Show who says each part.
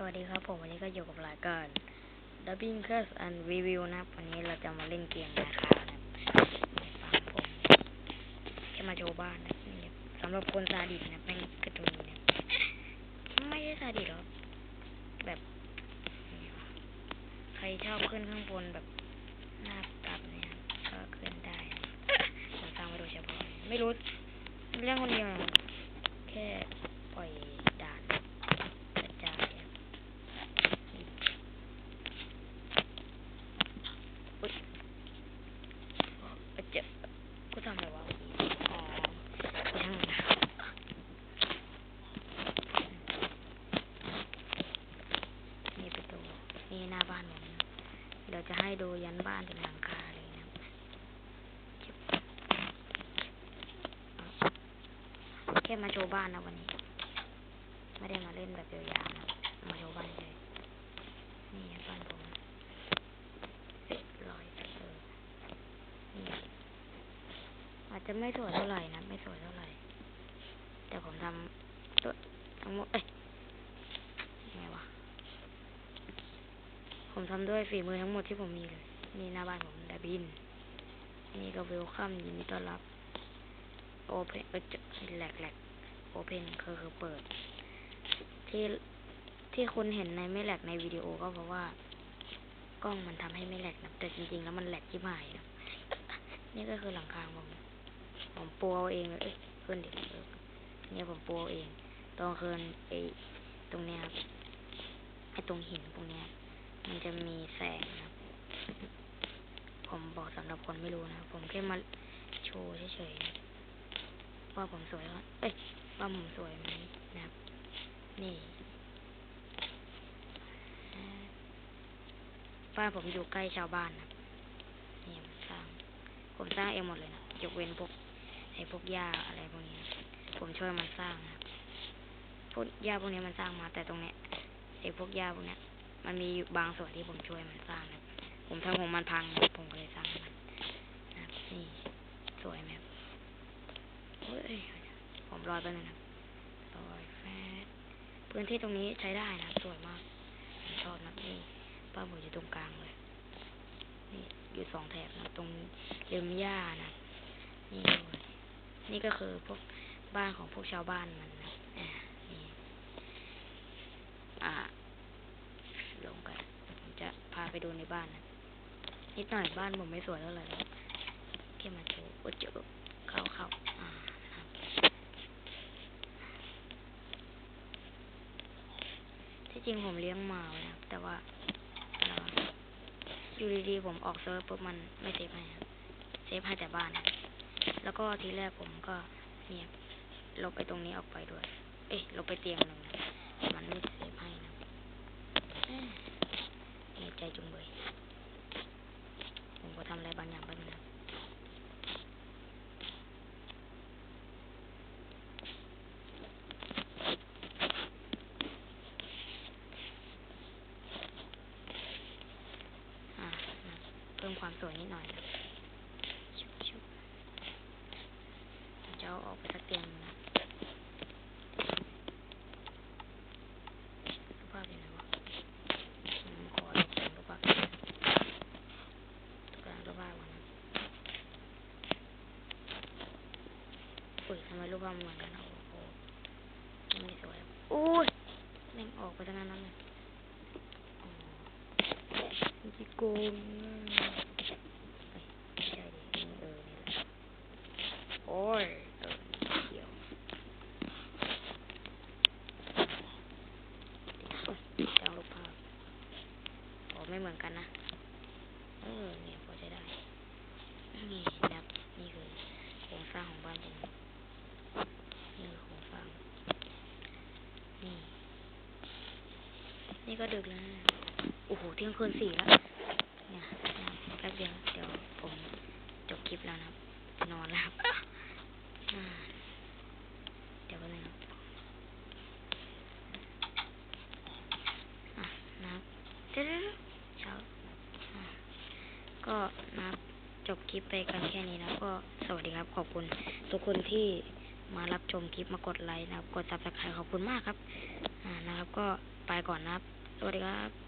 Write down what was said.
Speaker 1: สวัสดีครับผมวันนี้ก็อยู่กับรายการ Dubbing Cast and Review นะครับ วันนี้เราจะมาเล่นเกมนะครับนะฟังผมแค่มาโชว์บ้านนะสำหรับคนซาดิสนะแม่งกระตุนนะไม่ใช่ซาดิสหรอกแบบ ใครชอบขึ้นข้างบนแบบหน้าตับเนี่ยก็ขึ้นได้ผมสร้างไว้โดยเฉพาะไม่รู้เรื่องคนเดียวนะแค่ปล่อยด่านกระจายอะ อุ๊ยเจ็บกูทำอะไรวะอ๋อกูช่างมันนะนี่ประตู นี่หน้า บ้านผมนะเดี๋ยวจะให้ดูยันบ้านถึงหลังคาเลยนะจิ๊บเอาแค่มาโชว์บ้านนะวันนี้ ไม่ได้มาเล่นแบบยาวๆนะมาโชว์บ้านเลยนี่บ้านผมเสร็จร้อยเออนี่อาจจะไม่สวยเท่าไหร่นะ ไม่สวยเท่าไหร่ แต่ผมทำตัวทั้งหมดเอ้ยยังไงวะ ผมทำด้วยฝีมือทั้งหมดที่ผมมีเลยนี่หน้าบ้านผมดาบิน นี่ก็เวลคัมยินดีต้อนรับโอเพนเออจะแหลกแหลกโอเพนคือคือเปิด ที่ที่คุณเห็นในไม่แหลกในวิดีโอก็เพราะว่ากล้องมันทำให้ไม่แหลกนะแต่จริงๆแล้วมันแหลกที่หมายนะนี่ก็คือหลังคาผมผมปูเอาเองเลยเอ้ยขึ้นดิเออเนี่ยผมปูเอาเองตอนคืนไอ้ตรงเนี้ยครับไอ้ตรงหินตรงเนี้ย มันจะมีแสงครับ ผมบอกสำหรับคนไม่รู้นะ ผมแค่มาโชว์เฉยๆว่าผมสวยว่าเอ้ยว่าผมสวยไหมนะครับ นี่บ้านผมอยู่ใกล้ชาวบ้านนะนี่ผมสร้าง ผมสร้างเองหมดเลยนะยกเว้นพวกไอ้พวกหญ้าอะไรพวกนี้ ผมช่วยมันสร้างนะพวกหญ้าพวกนี้มันสร้างมาแต่ตรงเนี้ยไอ้พวกหญ้าพวกเนี้ย มันมีบางส่วนที่ผมช่วยมันสร้างนะผมทำของมันพังนะผมก็เลยสร้างมันนะนี่สวยไหมเฮ้ยผมลอยไปเลยนะลอยแฟดพื้นที่ตรงนี้ใช้ได้นะสวยมากผมชอบนะนี่บ้านผมอยู่ตรงกลางเลยนี่อยู่สองแถบนะตรงริมหญ้านะนี่ด้วยนี่ก็คือพวกบ้านของพวกชาวบ้านมันนะอ่านี่อ่า ลงกัน ผมจะพาไปดูในบ้านนะนิดหน่อยบ้านผมไม่สวยเท่าไหร่หรอกแค่มาโชว์โอ้เจอเข้าเข้าอ่านะครับที่จริงผมเลี้ยงหมาไว้นะแต่ว่าอยู่ดีๆผมออกเซิร์ฟปุ๊บมันไม่เซฟให้ครับเซฟให้แต่บ้าน แล้วก็ทีแรกผมก็เนี่ยลบไปตรงนี้ออกไปด้วย เอ๊ะลบไปเตียงหนึ่งมันไม่เซฟ เอ้ยเหนื่อยใจจุงเบยผมก็ทำอะไรบางอย่างไปนะครับอ่านะเพิ่มความสวยนิดหน่อยนะชุบชุบจะเอาออกไปสักเตียงนะรูปภาพอยู่ไหนวะอืมขอลบแต่งรูปภาพตัวกลางรูปภาพก่อนนะอุ้ยทำ ไมรูปภาพมันเหมือนกันอะโอ้โหไม่สวยโอ้ยแม่งออกไปทั้งนั้นเลยอ๋อมันจะโกงอะเอ้ยไม่ใช่ดินี่เออนี่แหละโอ้ยเออเดี๋ยวโอ้ยจางรูปภาพโอ้ไม่เหมือนกันนะ เออเนี่ยพอใช้ได้ นี่นะครับนี่คือโครงสร้างของบ้านผมนี่คือโครงสร้าง นี่ นี่ ก็ดึกแล้วนะโอ้โห เที่ยงคืนสี่แล้ว เนี่ยนะแป๊บเดียว เดี๋ยวผมจบคลิปแล้วนะครับ นอนแล้วครับเดี๋ยวแป๊บนึงครับนะครับเดี๋ยวเช้าอ่าก็นะครับจบคลิปไปกันแค่นี้นะก็สวัสดีครับ ขอบคุณทุกคนที่มารับชมคลิปมากดไลค์นะครับ กดซับสไครต์ขอบคุณมากครับ อ่านะครับ ก็ไปก่อนนะครับ สวัสดีครับอุ๊ย